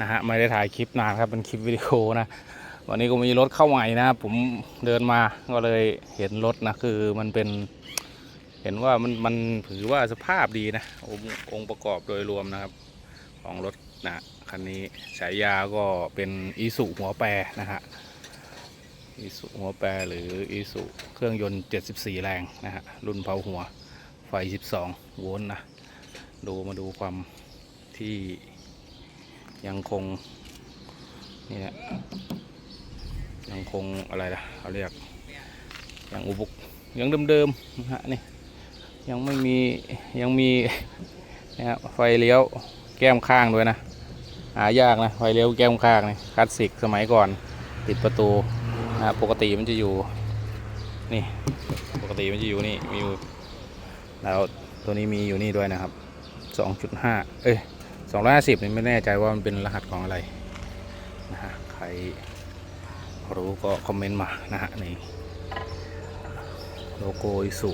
นะฮะไม่ได้ถ่ายคลิปนานครับเป็นคลิปวิดีโอนะวันนี้ก็มีรถเข้าใหม่นะครับผมเดินมาก็เลยเห็นรถนะคือมันเป็น เห็นว่ามันมันถือว่าสภาพดีนะองค์องค์ประกอบโดยรวมนะครับ ของรถนะคันนี้ฉายาก็เป็นอีสุหัวแปรนะฮะอีสุหัวแปรหรืออีสุเครื่องยนต์ 74 แรงนะฮะรุ่นเผาหัวไฟ 12 โวลต์นะดูมาดูความที่ ยังคงนี่นะยังคงอะไรล่ะเขาเรียกอยังอุบุกยังเดิมๆนะฮะนี่ยังไม่มียังมีนะฮะไฟเลี้ยวแก้มข้างด้วยนะหายากนะไฟเลี้ยวแก้มข้างนี่คลาสสิกสมัยก่อนติดประตูนะฮะปกติมันจะอยู่นี่ปกติมันจะอยู่นี่มีอยู่แล้วตัวนี้มีอยู่นี่ด้วยนะครับ 2.5 เอ้ย 250นี่ไม่แน่ใจว่ามันเป็นรหัสของอะไรนะฮะใครรู้ก็คอมเมนต์มานะฮะนี่โลโก้อิสุ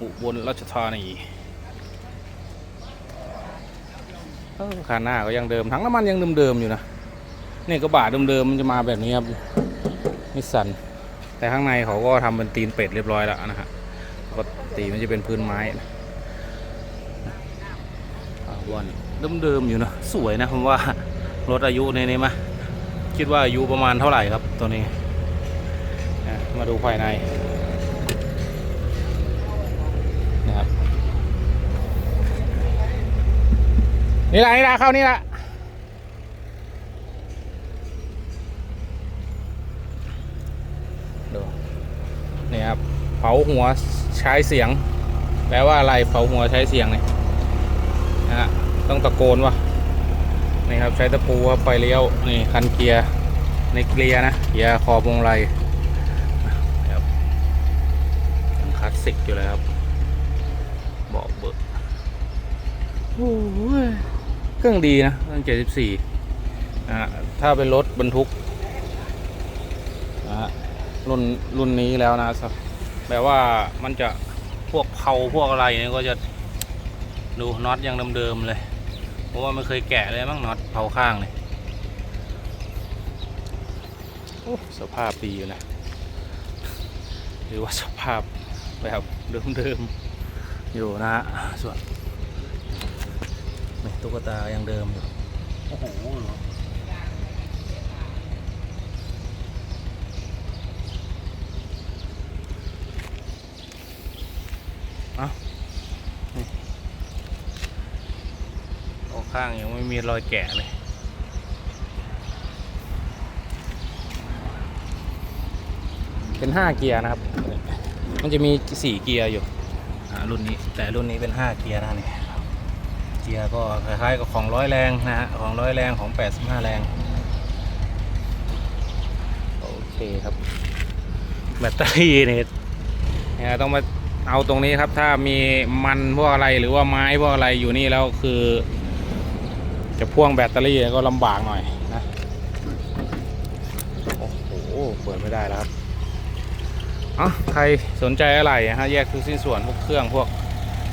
อุบลราชธานีคันหน้าก็ยังเดิมทั้งน้ำมันยังเดิมๆอยู่นะนี่กระบะเดิมๆมันจะมาแบบนี้ครับนิสสันแต่ข้างในเขาก็ทำเป็นตีนเป็ดเรียบร้อยแล้วนะฮะปกติมันจะเป็นพื้นไม้นะ วันเดิมๆอยู่นะสวยนะผมว่ารถอายุในนี้มาคิดว่าอายุประมาณเท่าไหร่ครับตัวนี้มาดูภายในนะครับนี่ละนี่ละเข้านี่ละดูนี่ครับเผาหัวใช้เสียงแปลว่าอะไรเผาหัวใช้เสียงเนี่ย นะฮะต้องตะโกนว่ะนี่ครับใช้ตะปูครับไฟเลี้ยวนี่คันเกียร์ในเกียร์นะเกียร์คอบวงไรครับยังคลาสสิกอยู่เลยครับเบาะเบิกโอ้ยเครื่องดีนะเครื่อง74นะฮะถ้าเป็นรถบรรทุกนะฮะรุ่นรุ่นนี้แล้วนะครับแบบว่ามันจะพวกเผาพวกอะไรเนี่ยก็จะ ดูน็อตยังเดิมๆเลย เพราะว่าไม่เคยแกะเลยมั้งน็อตเผาข้างเลยโอ้สภาพดีอยู่นะหรือว่าสภาพแบบเดิมๆอยู่นะฮะส่วนนี่ตุ๊กตายังเดิมอยู่โอ้โหเอา ออก ข้างยังไม่มีรอยแกะเลยเป็นห้าเกียร์นะครับ มันจะมีสี่เกียร์อยู่อ่ารุ่นนี้ แต่รุ่นนี้เป็นห้าเกียร์นะนี่เกียร์ก็คล้ายๆกับของร้อยแรงนะฮะ ของร้อยแรงของ 85 แรง โอเคครับ แบตเตอรี่เนี่ยเนี่ยต้องมาเอาตรงนี้ครับ ถ้ามีมันพวกอะไรหรือว่าไม้พวกอะไรอยู่นี่แล้วคือ จะพ่วงแบตเตอรี่ก็ลำบากหน่อยนะโอ้โหเปิดไม่ได้แล้วครับเอ๋อใครสนใจอะไรฮะแยกทุกสิ้นส่วนพวกเครื่องพวก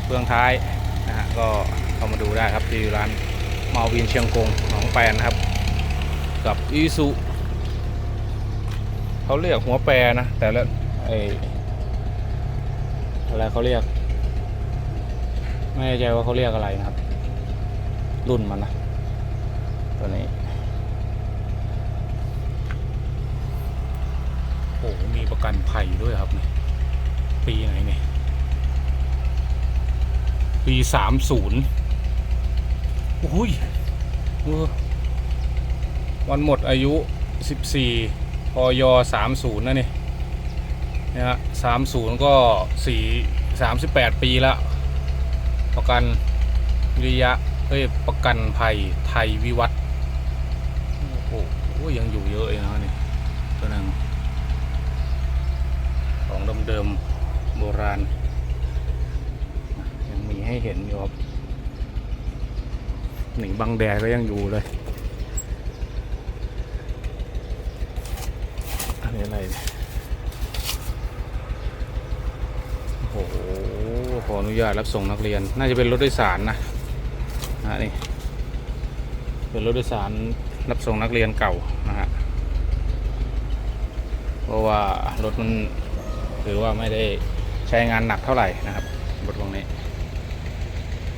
เครื่องท้ายนะฮะก็เข้ามาดูได้ครับที่ร้านมาวินเชียงกงหนองแปนนะครับ กับอีซูเขาเรียกหัวแปรนะ แต่ละไออะไรเขาเรียก ไม่แน่ใจว่าเขาเรียกอะไรนะครับ รุ่นมันนะ ตัวนี้โอ้มีประกันภัยด้วยครับเนี่ยปีไหนเนี่ยปีสามศูนย์โอ้ยเออวันหมดอายุสิบสี่พยสามศูนย์นะนี่นะฮะสามศูนย์ก็สี่สามสิบแปดปีล้วประกันวิริยะเอ้ยประกันภัยไทยวิวัฒ ยังอยู่เยอะเลยนะนี่ตัวนึงของเดิมๆโบราณ ยังมีให้เห็นอยู่ครับหนิงบังแดดก็ยังอยู่เลย อันนี้อะไรโอ้โหขออนุญาตรับส่งนักเรียน น่าจะเป็นรถโดยสารนะนะนี่เป็นรถโดยสาร รับส่งนักเรียนเก่านะฮะเพราะว่ารถมันถือว่าไม่ได้ใช้งานหนักเท่าไหร่นะครับรถพวกนี้